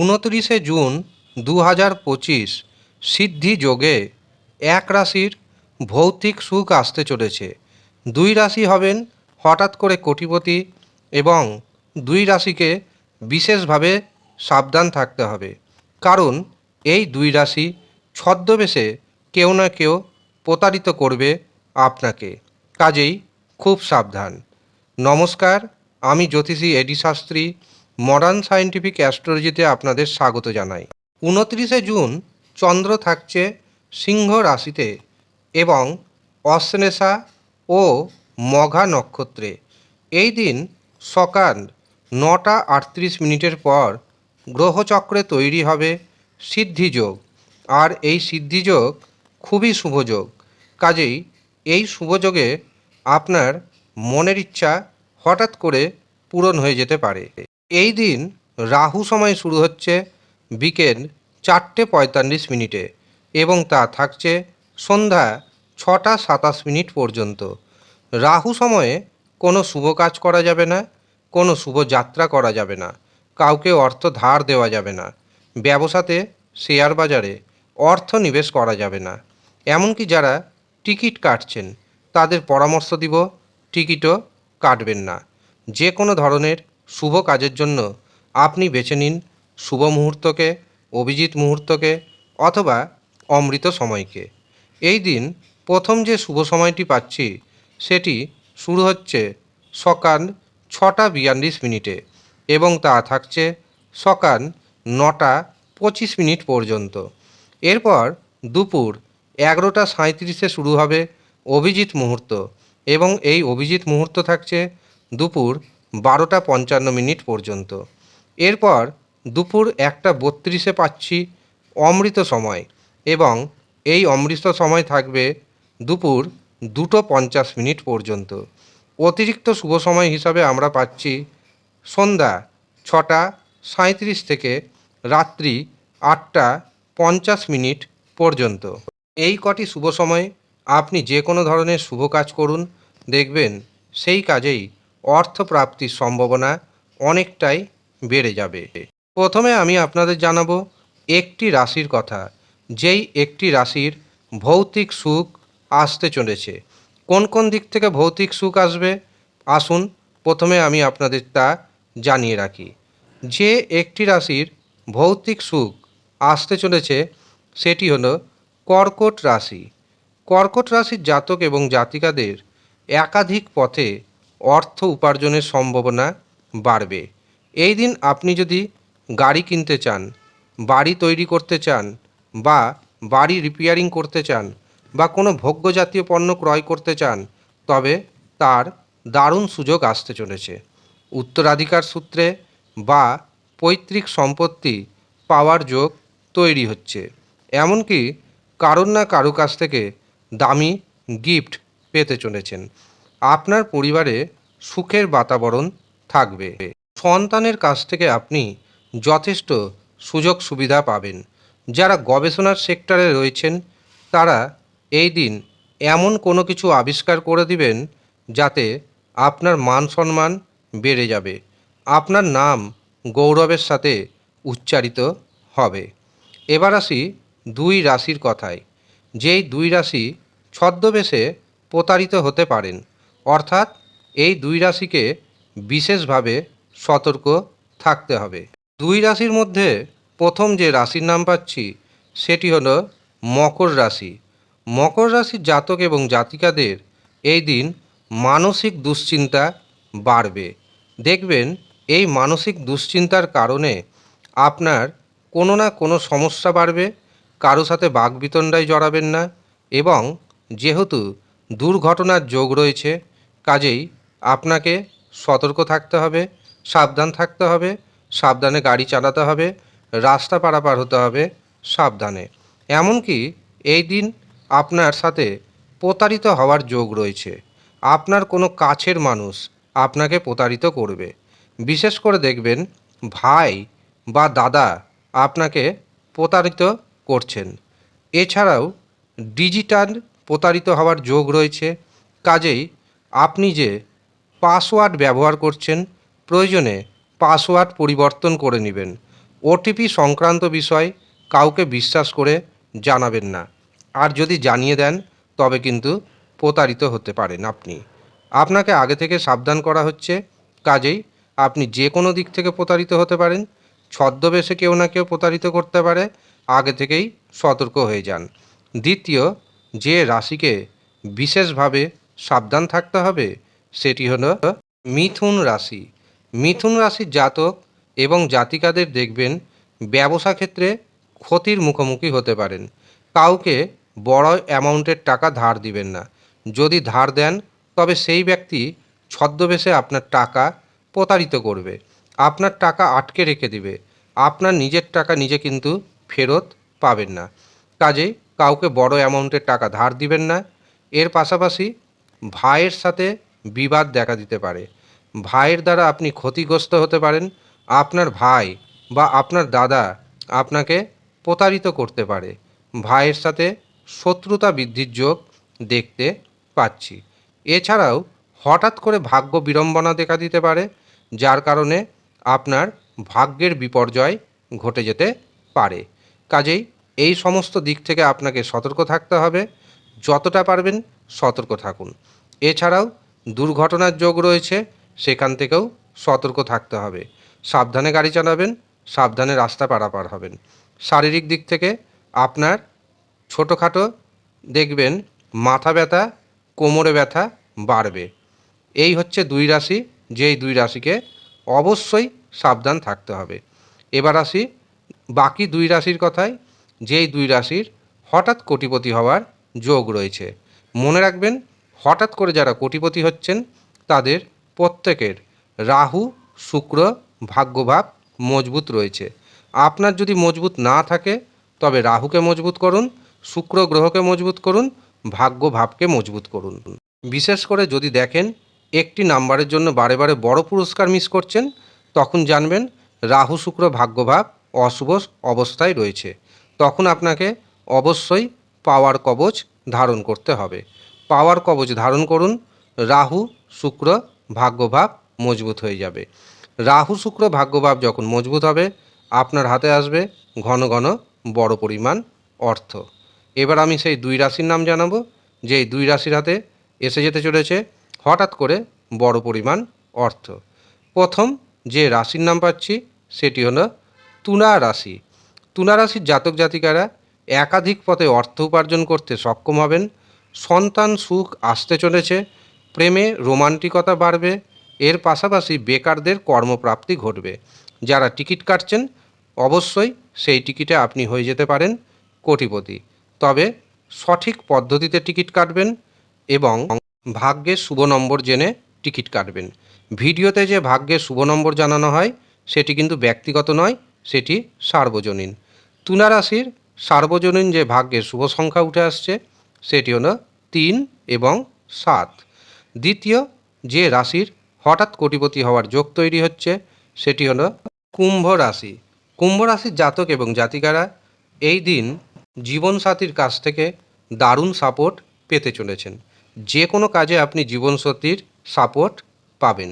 উনত্রিশে জুন দু হাজার পঁচিশ সিদ্ধি যোগে এক রাশির ভৌতিক সুখ আসতে চলেছে। দুই রাশি হবেন হঠাৎ করে কোটিপতি এবং দুই রাশিকে বিশেষভাবে সাবধান থাকতে হবে। কারণ এই দুই রাশি ছদ্মবেশে কেউ না কেউ প্রতারিত করবে আপনাকে। কাজেই খুব সাবধান। নমস্কার, আমি জ্যোতিষী A D Shastri modern scientific অ্যাস্ট্রোলজিতে আপনাদের স্বাগত জানাই। উনত্রিশে জুন চন্দ্র থাকছে সিংহ রাশিতে এবং অশ্লেষা ও মঘা নক্ষত্রে। এই দিন সকাল নটা আটত্রিশ মিনিটের পর গ্রহচক্রে তৈরি হবে সিদ্ধিযোগ আর এই সিদ্ধিযোগ খুবই শুভযোগ কাজেই এই শুভযোগে আপনার মনের ইচ্ছা হঠাৎ করে পূরণ হয়ে যেতে পারে। এই দিন রাহু সময় শুরু হচ্ছে বিকেল চারটে পঁয়তাল্লিশ মিনিটে এবং তা থাকছে সন্ধ্যা ছটা সাতাশ মিনিট পর্যন্ত। রাহু সময়ে কোনো শুভ কাজ করা যাবে না, কোনো শুভ যাত্রা করা যাবে না, কাউকে অর্থ ধার দেওয়া যাবে না, ব্যবসাতে শেয়ার বাজারে অর্থ নিবেশ করা যাবে না। এমনকি যারা টিকিট কাটছেন, তাদের পরামর্শ দিব, টিকিটও কাটবেন না। যে কোনো ধরনের শুভ কাজের জন্য আপনি বেছে নিন শুভ মুহূর্তকে, অভিজিৎ মুহূর্তকে অথবা অমৃত সময়কে। এই দিন প্রথম যে শুভ সময়টি পাচ্ছি, সেটি শুরু হচ্ছে সকাল ছটা বিয়াল্লিশ মিনিটে এবং তা থাকছে সকাল নটা পঁচিশ মিনিট পর্যন্ত। এরপর দুপুর এগারোটা সাঁত্রিশে শুরু হবে অভিজিৎ মুহূর্ত এবং এই অভিজিৎ মুহূর্ত থাকছে দুপুর বারোটা পঞ্চান্ন মিনিট পর্যন্ত। এরপর দুপুর একটা বত্রিশে পাচ্ছি অমৃত সময় এবং এই অমৃত সময় থাকবে দুপুর দুটো পঞ্চাশ মিনিট পর্যন্ত। অতিরিক্ত শুভ সময় হিসাবে আমরা পাচ্ছি সন্ধ্যা ছটা সাঁত্রিশ থেকে রাত্রি আটটা পঞ্চাশ মিনিট পর্যন্ত। এই কটি শুভ সময়ে আপনি যে কোনো ধরনের শুভ কাজ করুন, দেখবেন সেই কাজেই অর্থ প্রাপ্তির সম্ভাবনা অনেকটাই বেড়ে যাবে। প্রথমে আমি আপনাদের জানাব একটি রাশির কথা, যেই একটি রাশির ভৌতিক সুখ আসতে চলেছে। কোন কোন দিক থেকে ভৌতিক সুখ আসবে? আসুন, প্রথমে আমি আপনাদের তা জানিয়ে রাখি। যে একটি রাশির ভৌতিক সুখ আসতে চলেছে, সেটি হলো কর্কট রাশি। কর্কট রাশির জাতক এবং জাতিকাদের একাধিক পথে অর্থ উপার্জনের সম্ভাবনা বাড়বে। এই দিন আপনি যদি গাড়ি কিনতে চান, বাড়ি তৈরি করতে চান বা বাড়ি রিপেয়ারিং করতে চান বা কোনো ভোগ্য জাতীয় পণ্য ক্রয় করতে চান, তবে তার দারুণ সুযোগ আসতে চলেছে। উত্তরাধিকার সূত্রে বা পৈতৃক সম্পত্তি পাওয়ার যোগ তৈরি হচ্ছে। এমনকি কারোর না কারও কাছ থেকে দামি গিফট পেতে চলেছেন। আপনার পরিবারে সুখের বাতাবরণ থাকবে। সন্তানের কাছ থেকে আপনি যথেষ্ট সুযোগ সুবিধা পাবেন। যারা গবেষণার সেক্টরে রয়েছেন, তারা এই দিন এমন কোনো কিছু আবিষ্কার করে দিবেন যাতে আপনার মান সম্মান বেড়ে যাবে। আপনার নাম গৌরবের সাথে উচ্চারিত হবে। এবার আসি দুই রাশির কথায়। যেই দুই রাশি ছদ্মবেশে প্রতারিত হতে পারেন অর্থাৎ এই দুই রাশিকে বিশেষভাবে সতর্ক থাকতে হবে। দুই রাশির মধ্যে প্রথম যে রাশির নাম পাচ্ছি, সেটি হলো মকর রাশি। মকর রাশির জাতক এবং জাতিকাদের এই দিন মানসিক দুশ্চিন্তা বাড়বে। দেখবেন, এই মানসিক দুশ্চিন্তার কারণে আপনার কোনো না কোনো সমস্যা বাড়বে, কারও সাথে বাগবিতণ্ডায় জড়াবেন না এবং যেহেতু দুর্ঘটনার যোগ রয়েছে কাজেই আপনাকে সতর্ক থাকতে হবে, সাবধান থাকতে হবে, সাবধানে গাড়ি চালাতে হবে, রাস্তা পারাপার হতে হবে, সাবধানে। এমনকি এই দিন আপনার সাথে প্রতারিত হওয়ার যোগ রয়েছে। আপনার কোনো কাছের মানুষ আপনাকে প্রতারিত করবে। বিশেষ করে দেখবেন ভাই বা দাদা আপনাকে প্রতারিত করছেন। এছাড়াও ডিজিটাল প্রতারিত হওয়ার যোগ রয়েছে। কাজেই আপনি যে পাসওয়ার্ড ব্যবহার করছেন, প্রয়োজনে পাসওয়ার্ড পরিবর্তন করে নেবেন। ওটিপি সংক্রান্ত বিষয় কাউকে বিশ্বাস করে জানাবেন না। আর যদি জানিয়ে দেন, তবে কিন্তু প্রতারিত হতে পারেন আপনি। আপনাকে আগে থেকে সাবধান করা হচ্ছে। কাজেই আপনি যে কোনো দিক থেকে প্রতারিত হতে পারেন। ছদ্মবেশে কেউ না কেউ প্রতারিত করতে পারে। আগে থেকেই সতর্ক হয়ে যান। দ্বিতীয়, যে রাশিকে বিশেষভাবে সাবধান থাকতে হবে, সেটি হলো মিথুন রাশি। মিথুন রাশির জাতক এবং জাতিকাদের দেখবেন ব্যবসা ক্ষেত্রে ক্ষতির মুখোমুখি হতে পারেন। কাউকে বড় অ্যামাউন্টের টাকা ধার দিবেন না। যদি ধার দেন, তবে সেই ব্যক্তি ছদ্মবেশে আপনার টাকা প্রতারিত করবে। আপনার টাকা আটকে রেখে দিবে। আপনার নিজের টাকা নিজে কিন্তু ফেরত পাবেন না। কাজেই কাউকে বড় অ্যামাউন্টের টাকা ধার দিবেন না। এর পাশাপাশি ভাইয়ের সাথে বিবাদ দেখা দিতে পারে। ভাইয়ের দ্বারা আপনি ক্ষতিগ্রস্ত হতে পারেন, আপনার ভাই বা আপনার দাদা আপনাকে প্রতারিত করতে পারে। ভাইয়ের সাথে শত্রুতা বৃদ্ধির যোগ দেখতে পাচ্ছি। এছাড়াও হঠাৎ করে ভাগ্য বিড়ম্বনা দেখা দিতে পারে, যার কারণে আপনার ভাগ্যের বিপর্যয় ঘটে যেতে পারে। কাজেই এই সমস্ত দিক থেকে আপনাকে সতর্ক থাকতে হবে। যতটা পারবেন সতর্ক থাকুন। এছাড়াও দুর্ঘটনার যোগ রয়েছে, সেখান থেকেও সতর্ক থাকতে হবে। সাবধানে গাড়ি চালাবেন, সাবধানে রাস্তা পারাপার হবেন। শারীরিক দিক থেকে আপনার ছোটোখাটো দেখবেন মাথা ব্যথা, কোমরে ব্যথা বাড়বে। এই হচ্ছে দুই রাশি, যেই দুই রাশিকে অবশ্যই সাবধান থাকতে হবে। এবার আসি বাকি দুই রাশির কথায়, যেই দুই রাশির হঠাৎ কোটিপতি হওয়ার যোগ রয়েছে। মনে রাখবেন, হঠাৎ করে যারা কোটিপতি হচ্ছেন, তাদের প্রত্যেকের রাহু, শুক্র, ভাগ্যভাব মজবুত রয়েছে। আপনার যদি মজবুত না থাকে, তবে রাহুকে মজবুত করুন, শুক্র গ্রহকে মজবুত করুন ভাগ্য ভাবকে মজবুত করুন। বিশেষ করে যদি দেখেন, একটি নাম্বারের জন্য বারে বারে বড় পুরস্কার মিস করছেন, তখন জানবেন, রাহু, শুক্র, ভাগ্যভাব অশুভ অবস্থায় রয়েছে। তখন আপনাকে অবশ্যই পাওয়ার কবচ ধারণ করতে হবে। পাওয়ার কবচ ধারণ করুন, রাহু, শুক্র, ভাগ্যভাব মজবুত হয়ে যাবে। রাহু, শুক্র, ভাগ্যভাব যখন মজবুত হবে, আপনার হাতে আসবে ঘন ঘন বড় পরিমাণ অর্থ। এবার আমি সেই দুই রাশির নাম জানাব। যে দুই রাশির হাতে এসে যেতে চলেছে, হঠাৎ করে বড় পরিমাণ অর্থ। প্রথম যে রাশির নাম পাচ্ছি, সেটি হলো তুলা রাশি। তুলা রাশির জাতক জাতিকারা একাধিক পথে অর্থ উপার্জন করতে সক্ষম হবেন। সন্তান সুখ আসতে চলেছে, প্রেমে রোমান্টিকতা বাড়বে, এর পাশাপাশি বেকারদের কর্মপ্রাপ্তি ঘটবে। যারা টিকিট কাটছেন, অবশ্যই সেই টিকিটে আপনি হয়ে যেতে পারেন কোটিপতি। তবে সঠিক পদ্ধতিতে টিকিট কাটবেন এবং ভাগ্যের শুভ নম্বর জেনে টিকিট কাটবেন। ভিডিওতে যে ভাগ্যের শুভ নম্বর জানানো হয়, সেটি কিন্তু ব্যক্তিগত নয়, সেটি সার্বজনীন। তুলা রাশির সার্বজনীন যে ভাগ্যের শুভ সংখ্যা উঠে আসছে সেটি হলো তিন এবং সাত। দ্বিতীয়, যে রাশির হঠাৎ কোটিপতি হওয়ার যোগ তৈরি হচ্ছে সেটি হলো কুম্ভ রাশি। কুম্ভ রাশির জাতক এবং জাতিকারা এই দিন জীবনসাথীর কাছ থেকে দারুণ সাপোর্ট পেতে চলেছেন। যে কোনো কাজে আপনি জীবনসাথীর সাপোর্ট পাবেন।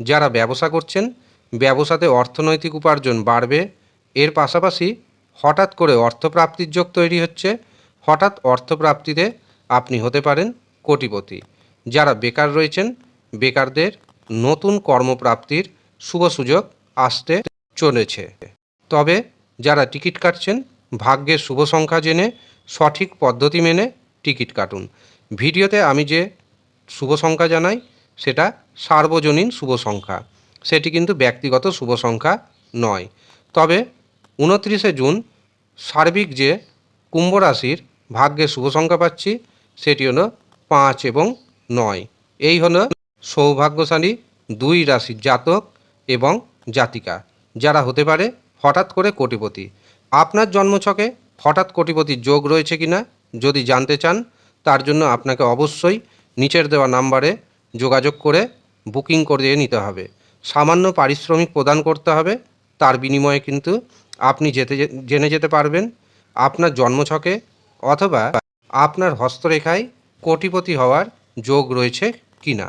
যারা ব্যবসা করছেন, ব্যবসাতে অর্থনৈতিক উপার্জন বাড়বে, এর পাশাপাশি হঠাৎ করে অর্থপ্রাপ্তির যোগ তৈরি হচ্ছে। হঠাৎ অর্থপ্রাপ্তিতে আপনি হতে পারেন কোটিপতি। যারা বেকার রয়েছেন, বেকারদের নতুন কর্মপ্রাপ্তির শুভ সুযোগ আসতে চলেছে। তবে যারা টিকিট কাটছেন, ভাগ্যের শুভ সংখ্যা জেনে সঠিক পদ্ধতি মেনে টিকিট কাটুন। ভিডিওতে আমি যে শুভ সংখ্যা জানাই, সেটা সার্বজনীন শুভ সংখ্যা। সেটি কিন্তু ব্যক্তিগত শুভ সংখ্যা নয়। তবে উনত্রিশে জুন সার্বিক যে কুম্ভ রাশির ভাগ্যের শুভ সংখ্যা পাচ্ছি, সেটি হলো পাঁচ এবং নয়। এই হলো সৌভাগ্যশালী দুই রাশির জাতক এবং জাতিকা, যারা হতে পারে হঠাৎ করে কোটিপতি। আপনার জন্মছকে হঠাৎ কোটিপতির যোগ রয়েছে কিনা যদি জানতে চান, তার জন্য আপনাকে অবশ্যই নিচের দেওয়া নাম্বারে যোগাযোগ করে বুকিং করে নিতে হবে। সামান্য পারিশ্রমিক প্রদান করতে হবে, তার বিনিময়ে কিন্তু আপনি যেতে জেনে যেতে পারবেন আপনার জন্মছকে অথবা আপনার হস্তরেখায় কোটিপতি হওয়ার যোগ রয়েছে কি না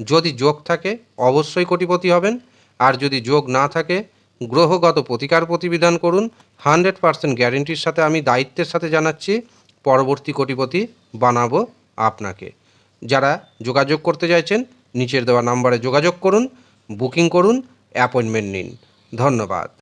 যদি যোগ থাকে, অবশ্যই কোটিপতি হবেন। আর যদি যোগ না থাকে, গ্রহগত প্রতিকার প্রতিবিধান করুন। হান্ড্রেড পার্সেন্ট গ্যারেন্টির সাথে আমি দায়িত্বের সাথে জানাচ্ছি, পরবর্তী কোটিপতি বানাবো আপনাকে। যারা যোগাযোগ করতে চাইছেন, নিচের দেওয়া নাম্বারে যোগাযোগ করুন, বুকিং করুন, অ্যাপয়েন্টমেন্ট নিন। ধন্যবাদ।